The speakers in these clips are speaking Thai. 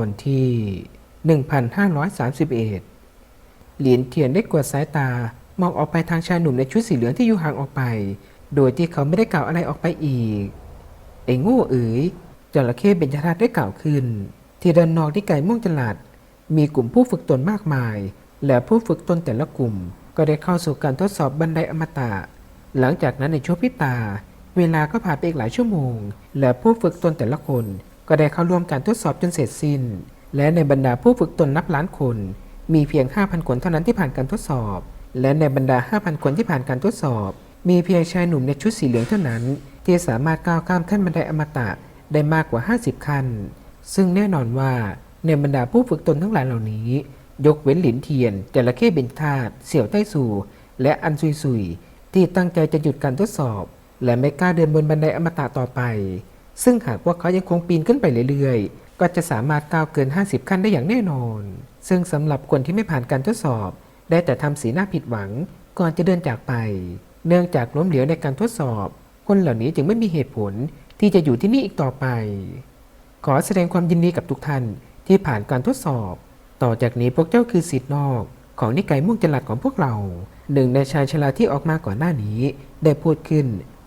อนที่ 1531 เหรียญเทียนได้กวาดสายตามองออกไปทางชายหนุ่มในชุดสีเหลืองที่อยู่ห่างออกไป โดยที่เขาไม่ได้กล่าวอะไรออกไปอีก ไอ้ง่เอ๋ยจระเข้เบญจทัศน์ได้กล่าวขึ้น ที่ด้านนอกที่ไก่ม่วงจลัดมีกลุ่มผู้ฝึกตนมากมาย และผู้ฝึกตนแต่ละกลุ่ม ก็ได้เข้าสู่การทดสอบบันไดอมตะ หลังจากนั้นในช่วงพิตา เวลาก็ผ่านไปอีกหลายชั่วโมง และผู้ฝึกตนแต่ละคน ก็ได้เข้าร่วมการทดสอบจนเสร็จสิ้น และในบรรดาผู้ฝึกตนนับล้านคน มีเพียง 5,000 คนเท่านั้นที่ผ่านการทดสอบ และในบรรดา 5,000 คนที่ผ่านการทดสอบ มีเพียงชายหนุ่มในชุดสีเหลืองเท่านั้น ที่สามารถก้าวข้ามขั้นบันไดอมตะได้มากกว่า 50 ขั้น ซึ่งแน่นอนว่าในบรรดาผู้ฝึกตนทั้งหลายเหล่านี้ ยกเว้นหลินเทียนจระเข้เบญธาตเสี่ยวไต้สู่และอันซุยซุยที่ตั้งใจจะหยุดการทดสอบ และไม่กล้าเดินบนบันไดอมตะต่อไป ซึ่งหากพวกเขายังคงปีนขึ้นไปเรื่อยๆ ก็จะสามารถก้าวเกิน 50 ขั้นได้อย่างแน่นอน ซึ่งสำหรับคนที่ไม่ผ่านการทดสอบ ได้แต่ทำสีหน้าผิดหวังก่อนจะเดินจากไป เนื่องจากล้มเหลวในการทดสอบ คนเหล่านี้จึงไม่มีเหตุผลที่จะอยู่ที่นี่อีกต่อไป ขอแสดงความยินดีกับทุกท่านที่ผ่านการทดสอบ ต่อจากนี้พวกเจ้าคือสิทธิ์นอก ของนิกายม่วงจลัดของพวกเรา หนึ่งในชายชราที่ออกมาก่อนหน้านี้ ได้พูดขึ้น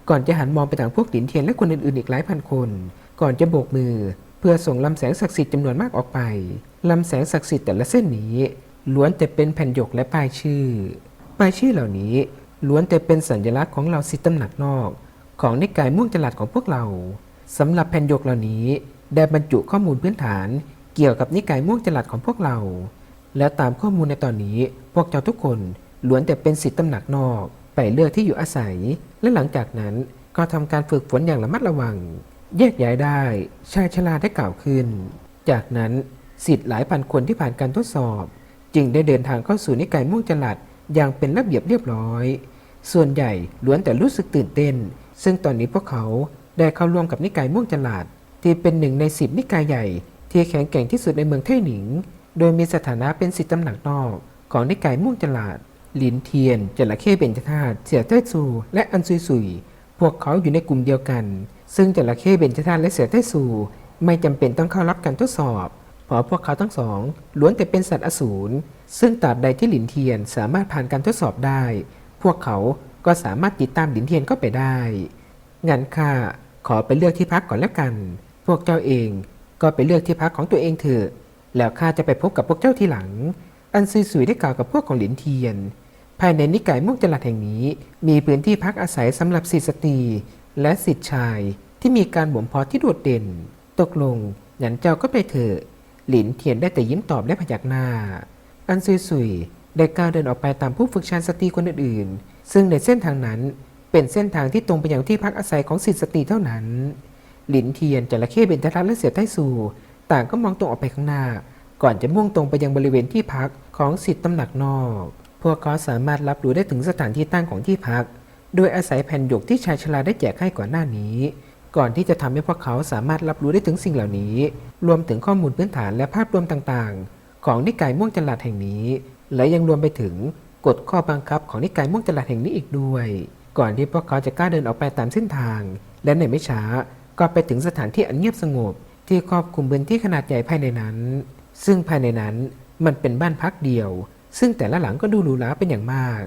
ก่อนจะหันมองไปทางพวกหลินเทียนและคนอื่นๆอีกหลายพันคน ก่อนจะโบกมือ เพื่อส่งลำแสงศักดิ์สิทธิ์จำนวนมากออกไปลำแสงศักดิ์สิทธิ์แต่ละเส้นนี้ล้วนแต่เป็นแผ่นหยกและป้ายชื่อ ป้ายชื่อเหล่านี้ล้วนแต่เป็นสัญลักษณ์ของเราสิทธิตำหนักนอก ของนิกายม่วงจลัดของพวกเราสำหรับแผ่นหยกเหล่านี้ได้บรรจุข้อมูลพื้นฐาน เกี่ยวกับนิกายม่วงจลัดของพวกเรา และตามข้อมูลในตอนนี้ พวกเจ้าทุกคนล้วนแต่เป็นสิทธิตำหนักนอก ไปเลือกที่อยู่อาศัย และหลังจากนั้นก็ทำการฝึกฝนอย่างระมัดระวัง แยกย้ายได้ ชายชราได้กล่าวขึ้น จากนั้นสิทธิ์หลายพันคนที่ผ่านการทดสอบ จึงได้เดินทางเข้าสู่นิกายม่วงจลัดอย่างเป็นระเบียบเรียบร้อย ส่วนใหญ่ล้วนแต่รู้สึกตื่นเต้น ซึ่งตอนนี้พวกเขาได้เข้าร่วมกับนิกายม่วงจลัดที่เป็นหนึ่งในสิบนิกายใหญ่ ที่แข็งแกร่งที่สุดในเมืองไทหนิง โดยมีสถานะเป็นสิทธิตำหนักนอกของนิกายม่วงจลาด หลินเทียนจระเข้เบญจธาตุเสี่ยวไต้ซูและอันซุยซุยพวกเขาอยู่ในกลุ่มเดียวกัน ซึ่งจระเข้เบญจธาตุและเสี่ยวไต้ซูไม่จำเป็นต้องเข้ารับการทดสอบเพราะพวกเขาทั้งสองล้วนแต่เป็นสัตว์อสูรซึ่งตราบใดที่หลินเทียนสามารถผ่านการทดสอบได้ พวกเขาก็สามารถติดตามหลินเทียนเข้าไปได้งั้นข้าขอไปเลือกที่พักก่อนแล้วกัน พวกเจ้าเองก็ไปเลือกที่พักของตัวเองเถอะ แล้วข้าจะไปพบกับพวกเจ้าทีหลัง อันซุยสุยได้กล่าวกับพวกของหลินเทียน ภายในนิกายม่วงจลัดแห่งนี้ มีพื้นที่พักอาศัยสำหรับสิทธิสตรีและสิทธิชายที่มีการบ่มเพาะที่โดดเด่น ตกลงงั้นเจ้าก็ไปเถอะหลินเทียนได้แต่ยิ้มตอบและพยักหน้า อันซุยสุยได้ก้าวเดินออกไปตามผู้ฝึกชายสตรีคนอื่นๆ ซึ่งในเส้นทางนั้นเป็นเส้นทางที่ตรงไปยังที่พักอาศัยของสิทธิสตรีเท่านั้น หลินเทียนจระเข้เบญจทัศน์และเสียใต้สู่ต่างก็มองตรงออกไปข้างหน้า ก่อนจะมุ่งตรงไปยังบริเวณที่พักของสิทธิตำหนักนอก พวกเขาสามารถรับรู้ได้ถึงสถานที่ตั้งของที่พัก โดยอาศัยแผ่นหยกที่ชายชราได้แจกให้ก่อนหน้านี้ ก่อนที่จะทำให้พวกเขาสามารถรับรู้ได้ถึงสิ่งเหล่านี้ รวมถึงข้อมูลพื้นฐานและภาพรวมต่างๆ ของนิกายม่วงจลัดแห่งนี้ และยังรวมไปถึงกฎข้อบังคับของนิกายม่วงจลัดแห่งนี้อีกด้วย ก่อนที่พวกเขาจะกล้าเดินออกไปตามเส้นทาง และในไม่ช้าก็ไปถึงสถานที่อันเงียบสงบ ที่ครอบคลุมพื้นที่ขนาดใหญ่ภายในนั้น ซึ่งภายในนั้นมันเป็นบ้านพักเดียว ซึ่งแต่ละหลังก็ดูหรูหราเป็นอย่างมาก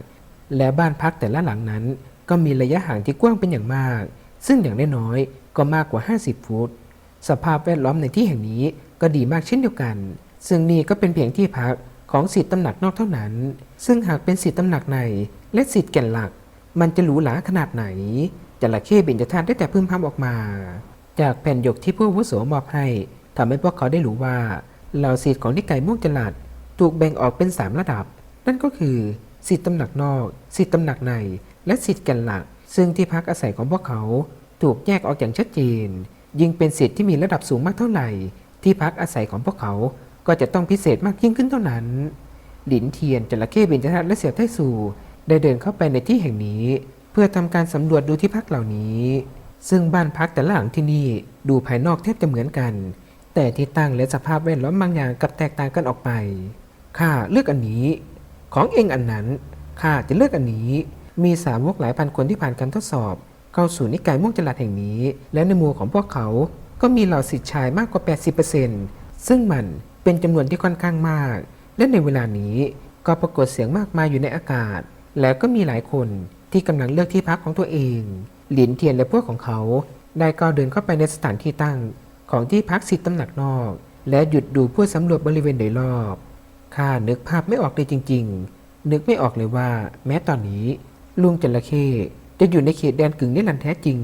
และบ้านพักแต่ละหลังนั้น ก็มีระยะห่างที่กว้างเป็นอย่างมาก ซึ่งอย่างน้อยๆก็มากกว่า 50 ฟุต สภาพแวดล้อมในที่แห่งนี้ก็ดีมากเช่นเดียวกัน ซึ่งนี่ก็เป็นเพียงที่พักของสิทธิตำหนักนอกเท่านั้น ซึ่งหากเป็นสิทธิตำหนักในและสิทธิแก่นหลัก มันจะหรูหราขนาดไหนจระเข้เบญจธาตุได้แต่พึ่มพำออกมา จากแผ่นหยกที่ผู้วุโสมอบให้ทำให้พวกเขาได้รู้ว่าเหล่าสิทธิ์ของนิกายม่วงจลัด ถูกแบ่งออกเป็น 3 ระดับ นั่นก็คือสิทธิตำหนักนอก สิทธิตำหนักใน และสิทธิแก่นหลัก ซึ่งที่พักอาศัยของพวกเขาถูกแยกออกอย่างชัดเจน ยิ่งเป็นสิทธิ์ที่มีระดับสูงมากเท่าไหร่ ที่พักอาศัยของพวกเขาก็จะต้องพิเศษมากยิ่งขึ้นเท่านั้น หลินเทียนจระเข้เบญจทัศน์และเสี่ยวไต้สู่ได้เดินเข้าไปในที่แห่งนี้ เพื่อทำการสำรวจดูที่พักเหล่านี้ ซึ่งบ้านพักแต่ละหลังที่นี่ดูภายนอกแทบจะเหมือนกัน แต่ที่ตั้งและสภาพแวดล้อมบางอย่างกับแตกต่างกันออกไป ข้าเลือกอันนี้ ของเองอันนั้นข้าจะเลือกอันนี้ มีสาวกหลายพันคนที่ผ่านการทดสอบ เข้าสู่นิกายม่วงจลัดแห่งนี้ และในหมู่ของพวกเขาก็มีเหล่าสิทธิ์ชายมากกว่า 80%ซซึ่งมันเป็นจำนวนที่ค่อนข้างมาก และในเวลานี้ก็ปรากฏเสียงมากมายอยู่ในอากาศ แล้วก็มีหลายคนที่กำลังเลือกที่พักของตัวเอง หลินเทียนและพวกของเขา ได้ก้าวเดินเข้าไปในสถานที่ตั้ง ของที่พักสิทธิตำหนักนอก และหยุดดูเพื่อสำรวจบริเวณโดยรอบ ข้านึกภาพไม่ออกเลยจริง ๆ นึกไม่ออกเลยว่า แม้ตอนนี้ลุงจระเข้จะอยู่ในเขตแดนกึ่งนิรันดร์แท้จริง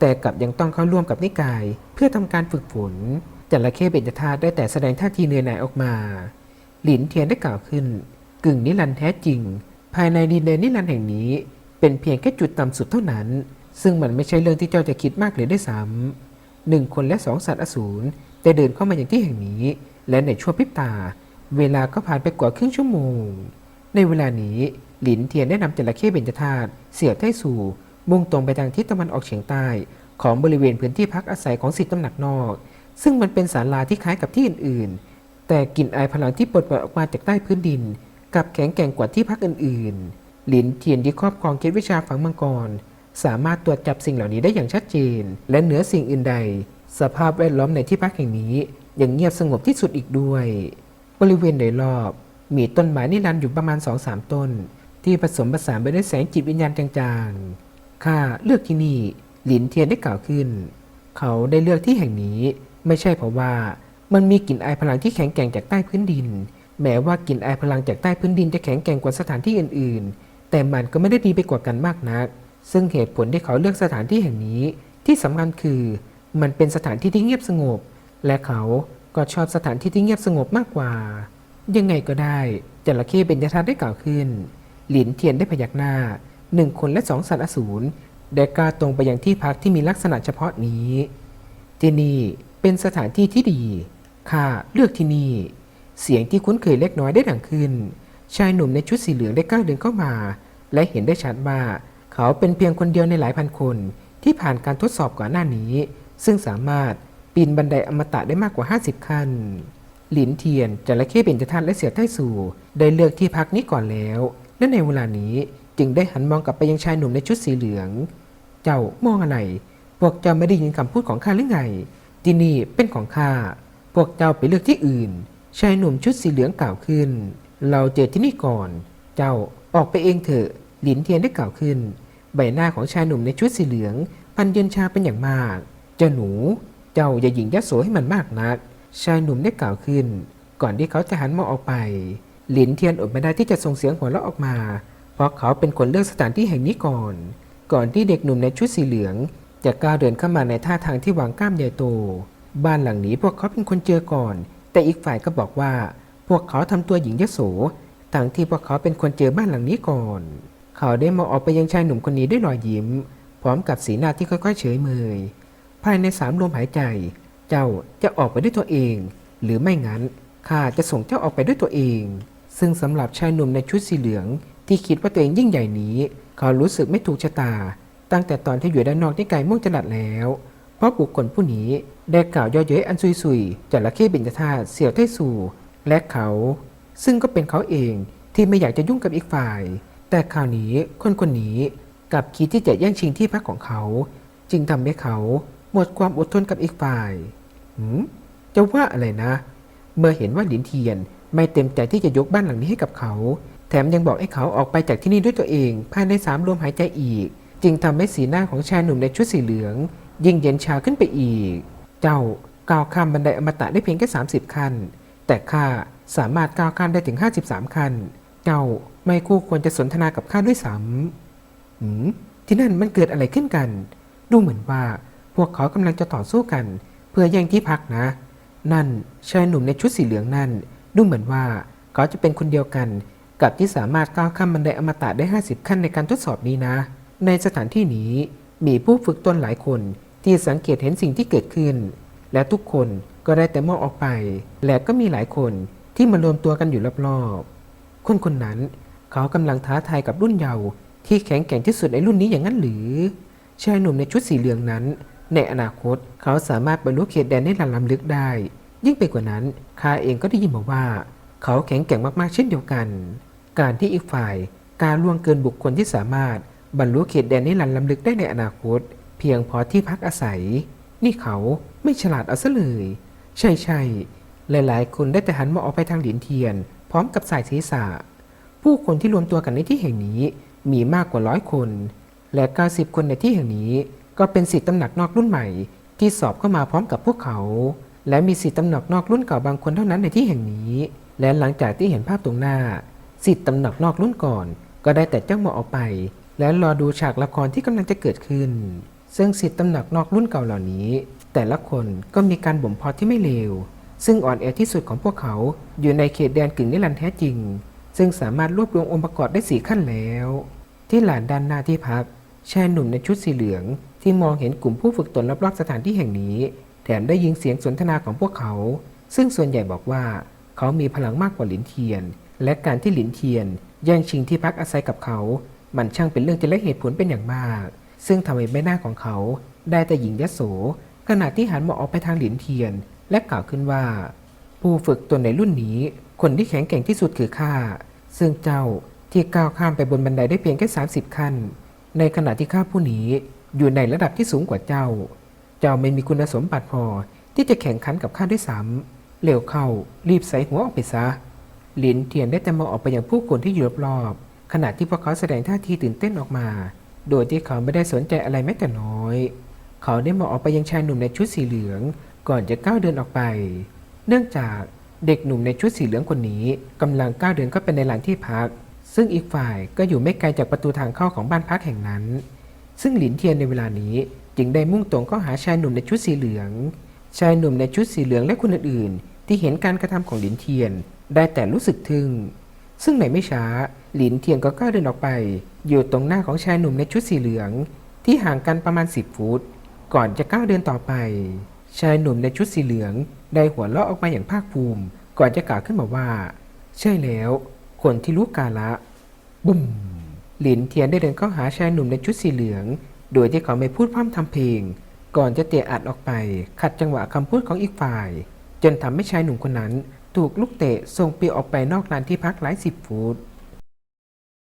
แต่กลับยังต้องเข้าร่วมกับนิกาย เพื่อทำการฝึกฝนจระเข้เบญจธาตุได้แต่แสดงท่าทีเหนื่อยหน่ายออกมา หลินเทียนได้กล่าวขึ้น กึ่งนิรันดร์แท้จริง ภายในดินแดนนิรันดร์แห่งนี้ เป็นเพียงแค่จุดต่ำสุดเท่านั้น ซึ่งมันไม่ใช่เรื่องที่เจ้าจะคิดมากเลยด้วยซ้ำหนึ่งคนและสองสัตว์อสูรได้เดินเข้ามาอย่างที่แห่งนี้ และในชั่วพริบตา เวลาก็ผ่านไปกว่าครึ่งชั่วโมง ในเวลานี้หลินเทียนได้นำจระเข้เบญจธาตุเสียบไต้สู่ มุ่งตรงไปทางทิศตะวันออกเฉียงใต้ ของบริเวณพื้นที่พักอาศัยของสิทธิ์ตำหนักนอก ซึ่งมันเป็นศาลาที่คล้ายกับที่อื่นๆ แต่กลิ่นอายพลังที่ปลดปล่อยออกมาจากใต้พื้นดินกับแข็งแกร่งกว่าที่พักอื่นๆ หลินเทียนที่ครอบครองเคล็ดวิชาฝังมังกร สามารถตรวจจับสิ่งเหล่านี้ได้อย่างชัดเจน และเหนือสิ่งอื่นใด สภาพแวดล้อมในที่พักแห่งนี้ยังเงียบสงบที่สุดอีกด้วย บริเวณโดยรอบ มีต้นไม้นิรันดร์อยู่ประมาณสองสามต้น ที่ผสมผสานไปด้วยแสงจิตวิญญาณจางๆ ข้าเลือกที่นี่ หลินเทียนได้กล่าวขึ้น เขาได้เลือกที่แห่งนี้ ไม่ใช่เพราะว่ามันมีกลิ่นอายพลังที่แข็งแกร่งจากใต้พื้นดิน แม้ว่ากลิ่นอายพลังจากใต้พื้นดินจะแข็งแกร่งกว่าสถานที่อื่นๆ แต่มันก็ไม่ได้ดีไปกว่ากันมากนัก ซึ่งเหตุผลที่เขาเลือกสถานที่แห่งนี้ ที่สำคัญคือ มันเป็นสถานที่ที่เงียบสงบ และเขา ก็ชอบสถานที่ที่เงียบสงบมากกว่า ยังไงก็ได้จระเข้เบญจธาตุได้กล่าวขึ้น หลินเทียนได้พยักหน้าหนึ่งคนและสองสัตว์อสูรได้กล้าตรงไปยังที่พักที่มีลักษณะเฉพาะนี้ ที่นี่เป็นสถานที่ที่ดีข้าเลือกที่นี่ เสียงที่คุ้นเคยเล็กน้อยได้ดังขึ้น ชายหนุ่มในชุดสีเหลืองได้ก้าวเดินเข้ามา และเห็นได้ชัดว่าเขาเป็นเพียงคนเดียวในหลายพันคนที่ผ่านการทดสอบก่อนหน้านี้ ซึ่งสามารถ ปีนบันไดอมตะได้มากกว่า 50 ขั้น หลินเทียนจระเข้เบญจธาตุและเสียใต้สู่ ได้เลือกที่พักนี้ก่อนแล้ว และในเวลานี้จึงได้หันมองกลับไปยังชายหนุ่มในชุดสีเหลือง เจ้ามองอะไร พวกเจ้าไม่ได้ยินคำพูดของข้าหรือไง ที่นี่เป็นของข้า พวกเจ้าไปเลือกที่อื่น ชายหนุ่มชุดสีเหลืองกล่าวขึ้น เราเจอที่นี่ก่อน เจ้าออกไปเองเถอะ หลินเทียนได้กล่าวขึ้น ใบหน้าของชายหนุ่มในชุดสีเหลือง พันเย็นชาเป็นอย่างมาก เจ้าหนู เจ้าอย่าหยิ่งยโสให้มันมากนัก ชายหนุ่มได้กล่าวขึ้น ก่อนที่เขาจะหันมองออกไป หลินเทียนอดไม่ได้ที่จะส่งเสียงหัวเราะออกมา เพราะเขาเป็นคนเลือกสถานที่แห่งนี้ก่อน ก่อนที่เด็กหนุ่มในชุดสีเหลือง จะก้าวเดินเข้ามาในท่าทางที่วางกล้ามใหญ่โต บ้านหลังนี้พวกเขาเป็นคนเจอก่อน แต่อีกฝ่ายก็บอกว่า พวกเขาทำตัวหญิงยโสทั้งที่พวกเขาเป็นคนเจอบ้านหลังนี้ก่อน เขาได้มองออกไปยังชายหนุ่มคนนี้ด้วยรอยยิ้ม พร้อมกับสีหน้าที่ค่อยๆ เฉยเมย ภายในสามลมหายใจ เจ้าจะออกไปด้วยตัวเอง หรือไม่งั้นข้าจะส่งเจ้าออกไปด้วยตัวเอง ซึ่งสำหรับชายหนุ่มในชุดสีเหลือง ที่คิดว่าตัวเองยิ่งใหญ่นี้ เขารู้สึกไม่ถูกชะตา ตั้งแต่ตอนที่อยู่ด้านนอกที่ไกลม่วงจลัดแล้ว เพราะบุคคลผู้นี้ได้กล่าวย่อเย้ยอันซุยๆจระเข้เบญจธาเสี่ยวไต้สู่และเขา ซึ่งก็เป็นเขาเองที่ไม่อยากจะยุ่งกับอีกฝ่าย แต่คราวนี้คนคนนี้กับคิดที่จะแย่งชิงที่พักของเขา จึงทำให้เขา หมดความอดทนกับอีกฝ่ายหืมจะว่าอะไรนะ เมื่อเห็นว่าหลินเทียนไม่เต็มใจที่จะยกบ้านหลังนี้ให้กับเขา แถมยังบอกให้เขาออกไปจากที่นี่ด้วยตัวเอง ภายในสามลมหายใจอีก จึงทำให้สีหน้าของชายหนุ่มในชุดสีเหลือง ยิ่งเย็นชาขึ้นไปอีก เจ้าก้าวข้ามบันไดอมตะได้เพียงแค่30 ขั้น แต่ข้าสามารถก้าวข้ามได้ถึง 53 ขั้น เจ้าไม่คู่ควรจะสนทนากับข้าด้วยซ้ำที่นั่นมันเกิดอะไรขึ้นกัน ดูเหมือนว่า พวกเขากำลังจะต่อสู้กัน เพื่อแย่งที่พักนะ นั่นชายหนุ่มในชุดสีเหลืองนั่น ดูเหมือนว่าเขาจะเป็นคนเดียวกัน กับที่สามารถก้าวข้ามบันไดอมตะได้ 50 ขั้นในการทดสอบนี้นะ ในสถานที่นี้มีผู้ฝึกตนหลายคนที่สังเกตเห็นสิ่งที่เกิดขึ้น และทุกคนก็ได้แต่มองออกไป และก็มีหลายคนที่มารวมตัวกันอยู่รอบๆ คนคนนั้นเขากำลังท้าทายกับรุ่นเยาว์ที่แข็งแกร่งที่สุดในรุ่นนี้อย่างนั้นหรือชายหนุ่มในชุดสีเหลืองนั้น ในอนาคตเขาสามารถบรรลุเขตแดนได้ลันล้ำลึกได้ ยิ่งไปกว่านั้นข้าเองก็ได้ยินมาว่า เขาแข็งแกร่งมากๆเช่นเดียวกัน การที่อีกฝ่ายการล่วงเกินบุคคลที่สามารถบรรลุเขตแดนนิรันดร์ล้ำลึกได้ในอนาคต เพียงพอที่พักอาศัย นี่เขาไม่ฉลาดเอาซะเลย ใช่ใช่หลายๆ คนได้แต่หันมองออกไปทางหลินเทียน พร้อมกับสายศีรษะ ผู้คนที่รวมตัวกันในที่แห่งนี้มีมากกว่าร้อยคน และ 90 คนในที่แห่งนี้ ก็เป็นสิทธิตำหนักนอกรุ่นใหม่ ที่สอบเข้ามาพร้อมกับพวกเขา และมีสิทธิตำหนักนอกรุ่นเก่าบางคนเท่านั้นในที่แห่งนี้ และหลังจากที่เห็นภาพตรงหน้า สิทธิตำหนักนอกรุ่นก่อน ก็ได้แต่จ้องมองออกไป และรอดูฉากละครที่กำลังจะเกิดขึ้น ซึ่งสิทธิตำหนักนอกรุ่นเก่าเหล่านี้ แต่ละคนก็มีการบ่มเพาะที่ไม่เลวซึ่งอ่อนแอที่สุดของพวกเขาอยู่ในเขตแดนกึ่งนิรันดร์แท้จริง ซึ่งสามารถรวบรวมองค์ประกอบได้สี่ขั้นแล้ว ที่หลานด้านหน้าที่พักชายหนุ่มในชุดสีเหลือง ที่มองเห็นกลุ่มผู้ฝึกตนรอบๆสถานที่แห่งนี้ แถมได้ยินเสียงสนทนาของพวกเขา ซึ่งส่วนใหญ่บอกว่า เขามีพลังมากกว่าหลินเทียน และการที่หลินเทียนแย่งชิงที่พักอาศัยกับเขา มันช่างเป็นเรื่องจะเล็กเหตุผลเป็นอย่างมาก ซึ่งทำให้ใบหน้าของเขา ได้แต่หญิงยโสขณะที่หันมองออกไปทางหลินเทียน และกล่าวขึ้นว่า ผู้ฝึกตัวในรุ่นนี้ คนที่แข็งแกร่งที่สุดคือข้าซึ่งเจ้าที่ก้าวข้ามไปบนบันไดได้เพียงแค่ 30 ขั้น ในขณะที่ข้าผู้นี้ อยู่ในระดับที่สูงกว่าเจ้า เจ้าไม่มีคุณสมบัติพอที่จะแข่งขันกับข้าด้วยซ้ำเร็วเข้ารีบใส่หัวออกไปซะหลินเทียนได้แต่มองออกไปยังผู้คนที่อยู่รอบๆขณะที่พวกเขาแสดงท่าทีตื่นเต้นออกมา โดยที่เขาไม่ได้สนใจอะไรแม้แต่น้อย เขาได้มองออกไปยังชายหนุ่มในชุดสีเหลือง ก่อนจะก้าวเดินออกไป เนื่องจากเด็กหนุ่มในชุดสีเหลืองคนนี้กำลังก้าวเดินเข้าไปในลานที่พัก ซึ่งอีกฝ่ายก็อยู่ไม่ไกลจากประตูทางเข้าของบ้านพักแห่งนั้น ซึ่งหลินเทียนในเวลานี้จึงได้มุ่งตรงเข้าหาชายหนุ่มในชุดสีเหลือง ชายหนุ่มในชุดสีเหลืองและคนอื่นๆ ที่เห็นการกระทำของหลินเทียนได้แต่รู้สึกทึ่ง ซึ่งในไม่ช้าหลินเทียนก็ก้าวเดินออกไป อยู่ตรงหน้าของชายหนุ่มในชุดสีเหลือง ที่ห่างกันประมาณ 10 ฟุต ก่อนจะก้าวเดินต่อไป ชายหนุ่มในชุดสีเหลือง ได้หัวเราะออกมาอย่างภาคภูมิ ก่อนจะกล่าวขึ้นมาว่า ใช่แล้ว คนที่รู้กาละบุ้ม หลินเทียนได้เดินเข้าหาชายหนุ่มในชุดสีเหลือง โดยที่เขาไม่พูดพร่ำทำเพลง ก่อนจะเตะอัดออกไป ขัดจังหวะคำพูดของอีกฝ่าย จนทำให้ชายหนุ่มคนนั้น ถูกลูกเตะส่งปีออกไปนอกลานที่พักหลายสิบฟุต